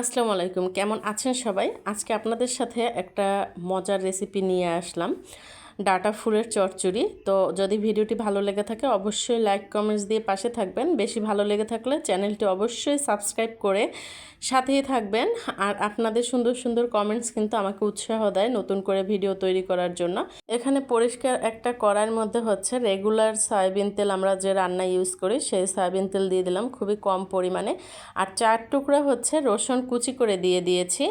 আসসালামু আলাইকুম। কেমন আছেন সবাই? আজকে আপনাদের সাথে একটা মজার রেসিপি নিয়ে আসলাম। ডাটা ফুলের চচ্চড়ি। তো যদি ভিডিওটি ভালো লেগে থাকে, অবশ্যই লাইক, কমেন্টস দিয়ে পাশে থাকবেন। বেশি ভালো লেগে থাকলে চ্যানেলটি অবশ্যই সাবস্ক্রাইব করে সাথেই থাকবেন। আর আপনাদের সুন্দর সুন্দর কমেন্টস কিন্তু আমাকে উৎসাহ দেয় নতুন করে ভিডিও তৈরি করার জন্য। এখানে পরিষ্কার একটা কড়াইয়ের মধ্যে হচ্ছে রেগুলার সয়াবিন তেল আমরা যে রান্না ইউজ করি, সেই সয়াবিন তেল দিয়ে দিলাম খুবই কম পরিমাণে। আর চার টুকরা হচ্ছে রসুন কুচি করে দিয়ে দিয়েছি।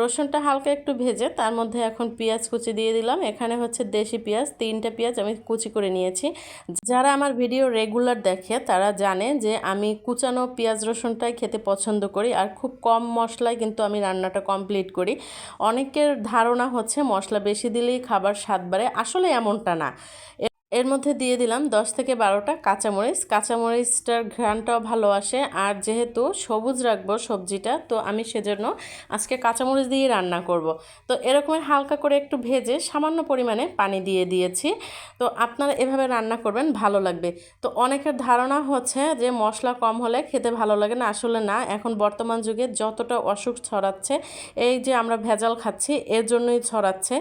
রসুনটা হালকা একটু ভেজে তার মধ্যে এখন পেঁয়াজ কুচি দিয়ে দিলাম। এখানে হচ্ছে দেশি পেঁয়াজ, তিনটা পেঁয়াজ আমি কুচি করে নিয়েছি। যারা আমার ভিডিও রেগুলার দেখে, তারা জানে যে আমি কুচানো পেঁয়াজ রসুনটাই খেতে পছন্দ করি আর খুব কম মশলায় কিন্তু আমি রান্নাটা কমপ্লিট করি। অনেকের ধারণা হচ্ছে মশলা বেশি দিলেই খাবার স্বাদ বাড়ে, আসলে এমনটা না। এর মধ্যে দিয়ে দিলাম দশ থেকে বারোটা কাঁচামরিচ। কাঁচামরিচটার ঘ্রাণটাও ভালো আসে। আর যেহেতু সবুজ রাখব সবজিটা, তো আমি সেজন্য আজকে কাঁচামরিচ দিয়ে রান্না করব। তো এরকমের হালকা করে একটু ভেজে সামান্য পরিমাণে পানি দিয়ে দিয়েছি। তো আপনারা এভাবে রান্না করবেন, ভালো লাগবে। তো অনেকের ধারণা হচ্ছে যে মশলা কম হলে খেতে ভালো লাগে না। আসলে না, এখন বর্তমান যুগে যতটা অসুখ ছড়াচ্ছে, এই যে আমরা ভেজাল খাচ্ছি, এর জন্যই ছড়াচ্ছে।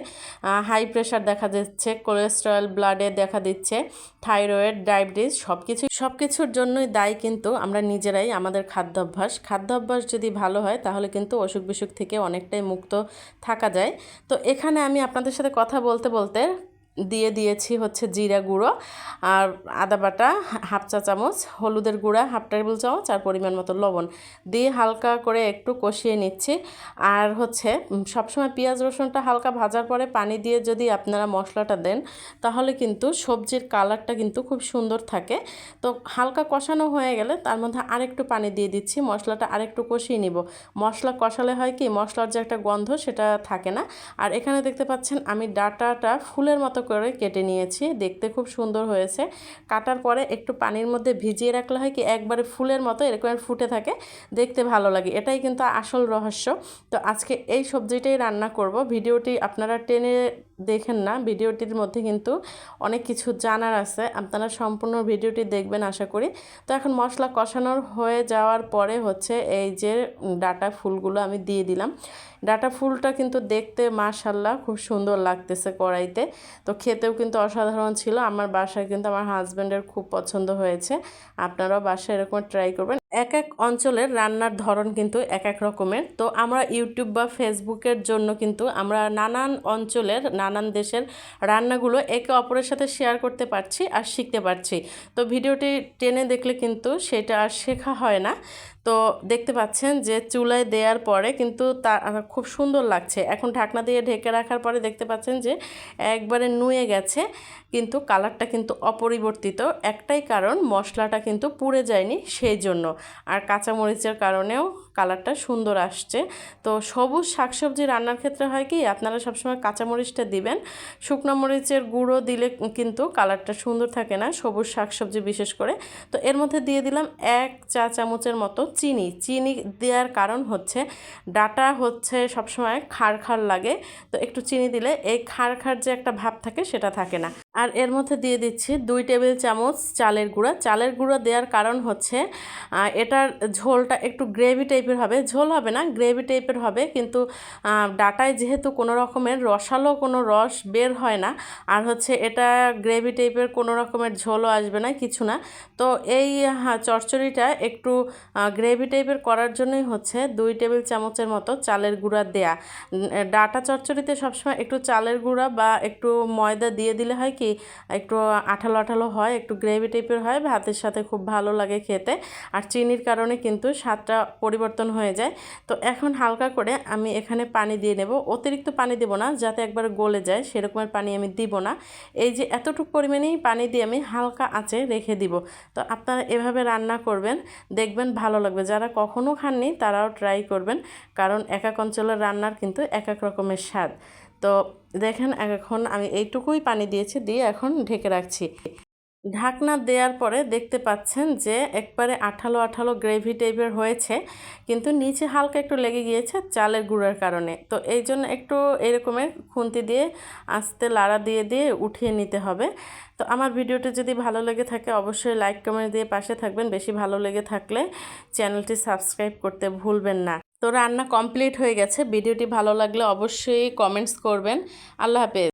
হাই প্রেশার দেখা যাচ্ছে কোলেস্ট্রল ব্লাডে দেখা দিচ্ছে, থাইরয়েড, ডায়াবেটিস সব কিছু সব কিছুর জন্যই দায়ী কিন্তু আমরা নিজেরাই আমাদের খাদ্যাভ্যাস। খাদ্যাভ্যাস যদি ভালো হয় তাহলে কিন্তু অসুখ বিসুখ থেকে অনেকটাই মুক্ত থাকা যায়। তো এখানে আমি আপনাদের সাথে কথা বলতে বলতে দিয়ে দিয়েছি হচ্ছে জিরা গুঁড়ো আর আদা বাটা, হাফ চা চামচ, হলুদের গুঁড়া, হাফ টেবিল চামচ আর পরিমাণ মতো লবণ দিয়ে হালকা করে একটু কষিয়ে নিচ্ছি। আর হচ্ছে সবসময় পেঁয়াজ রসুনটা হালকা ভাজার পরে পানি দিয়ে যদি আপনারা মশলাটা দেন, তাহলে কিন্তু সবজির কালারটা কিন্তু খুব সুন্দর থাকে। তো হালকা কষানো হয়ে গেলে তার মধ্যে আরেকটু পানি দিয়ে দিচ্ছি, মশলাটা আরেকটু কষিয়ে নিব। মশলা কষালে হয় কি, মশলার যে একটা গন্ধ সেটা থাকে না। আর এখানে দেখতে পাচ্ছেন আমি ডাটাটা ফুলের মতো করে কেটে নিয়েছি। দেখতে খুব সুন্দর হয়েছে। কাটার পরে একটু পানির মধ্যে ভিজিয়ে রাখলে হয় কি একবারে ফুলের মতো এরকম ফুটে থাকে। দেখতে ভালো লাগে। এটাই কিন্তু আসল রহস্য। তো আজকে এই সবজিটাই রান্না করব। ভিডিওটি আপনারা টেনে দেখেন না। ভিডিওটির মধ্যে কিন্তু অনেক কিছু জানার আছে। আপনারা সম্পূর্ণ ভিডিওটি দেখবেন আশা করি। তো এখন মশলা কষানোর হয়ে যাওয়ার পরে হচ্ছে এই যে ডাটা ফুলগুলো আমি দিয়ে দিলাম। ডাটা ফুলটা কিন্তু দেখতে মাশাল্লাহ খুব সুন্দর লাগতেছে কড়াইতে। তো খেতেও কিন্তু অসাধারণ ছিল। আমার বাসায় কিন্তু আমার হাজব্যান্ডের খুব পছন্দ হয়েছে। আপনারাও বাসায় এরকম ট্রাই করবেন। এক এক অঞ্চলের রান্নার ধরন কিন্তু এক এক রকমের। তো আমরা ইউটিউব বা ফেসবুকের জন্য কিন্তু আমরা নানান অঞ্চলের, নানান দেশের রান্নাগুলো একে অপরের সাথে শেয়ার করতে পারছি আর শিখতে পারছি। তো ভিডিওটি টেনে দেখলে কিন্তু সেটা আর শেখা হয় না। তো দেখতে পাচ্ছেন যে চুলায় দেওয়ার পরে কিন্তু তা খুব সুন্দর লাগছে। এখন ঢাকনা দিয়ে ঢেকে রাখার পরে দেখতে পাচ্ছেন যে একবারে নুয়ে গেছে, কিন্তু কালারটা কিন্তু অপরিবর্তিত। একটাই কারণ, মশলাটা কিন্তু পুড়ে যায়নি সেই জন্য আর কাঁচামরিচের কারণেও কালারটা সুন্দর আসছে। তো সবুজ শাকসবজি রান্নার ক্ষেত্রে হয় কি, আপনারা সবসময় কাঁচামরিচটা দিবেন। শুকনো মরিচের গুঁড়ো দিলে কিন্তু কালারটা সুন্দর থাকে না সবুজ শাকসবজি বিশেষ করে। তো এর মধ্যে দিয়ে দিলাম এক চা চামচের মতো চিনি চিনি দেওয়ার কারণ হচ্ছে ডাটা হচ্ছে সবসময় খাড় খাড় লাগে, তো একটু চিনি দিলে এই খাড় খাড় যে একটা ভাব থাকে সেটা থাকে না। আর এর মধ্যে দিয়ে দিচ্ছি দুই টেবিল চামচ চালের গুঁড়া। চালের গুঁড়া দেওয়ার কারণ হচ্ছে এটার ঝোলটা একটু গ্রেভি টাইপের হবে। ঝোল হবে না, গ্রেভি টাইপের হবে, কিন্তু ডাটায় যেহেতু কোনো রকমের রসালো কোনো রস বের হয় না, আর হচ্ছে এটা গ্রেভি টাইপের কোনো রকমের ঝোলও আসবে না, কিছু না। তো এই চচ্চড়িটা একটু গ্রেভি টাইপের করার জন্যই হচ্ছে দুই টেবিল চামচের মতো চালের গুঁড়া দেয়া। ডাটা চচ্চড়িতে সবসময় একটু চালের গুঁড়া বা একটু ময়দা দিয়ে দিলে হয় কি একটু আঠালো আঠালো হয়, একটু গ্রেভি টাইপের হয়, ভাতের সাথে খুব ভালো লাগে খেতে। আর চিনির কারণে কিন্তু স্বাদটা পরিবর্তন হয়ে যায়। তো এখন হালকা করে আমি এখানে পানি দিয়ে নেব। অতিরিক্ত পানি দেব না, যাতে একবার গলে যায়, সেরকমের পানি আমি দিব না। এই যে এতটুকু পরিমাণেই পানি দিয়ে আমি হালকা আঁচে রেখে দিব। তো আপনারা এভাবে রান্না করবেন, দেখবেন ভালো লাগবে। যারা কখনও খাননি, তারাও ট্রাই করবেন, কারণ এক এক অঞ্চলের রান্নার কিন্তু এক এক রকমের স্বাদ। তো দেখেন, এখন আমি এইটুকুই পানি দিয়েছি, দিয়ে এখন ঢেকে রাখছি। ঢাকনা দেওয়ার পরে দেখতে পাচ্ছেন যে একবারে আঠালো আঠালো গ্রেভি টাইপের হয়েছে, কিন্তু নিচে হালকা একটু লেগে গিয়েছে চালের গুঁড়ার কারণে। তো এই জন্য একটু এরকমের খুন্তি দিয়ে, আস্তে লাড়া দিয়ে দিয়ে উঠিয়ে নিতে হবে। তো আমার ভিডিওটি যদি ভালো লেগে থাকে, অবশ্যই লাইক কমেন্ট দিয়ে পাশে থাকবেন। বেশি ভালো লেগে থাকলে চ্যানেলটি সাবস্ক্রাইব করতে ভুলবেন না। তো রান্না কমপ্লিট হয়ে গেছে। ভিডিওটি ভালো লাগলে অবশ্যই কমেন্টস করবেন। আল্লাহ হাফেজ।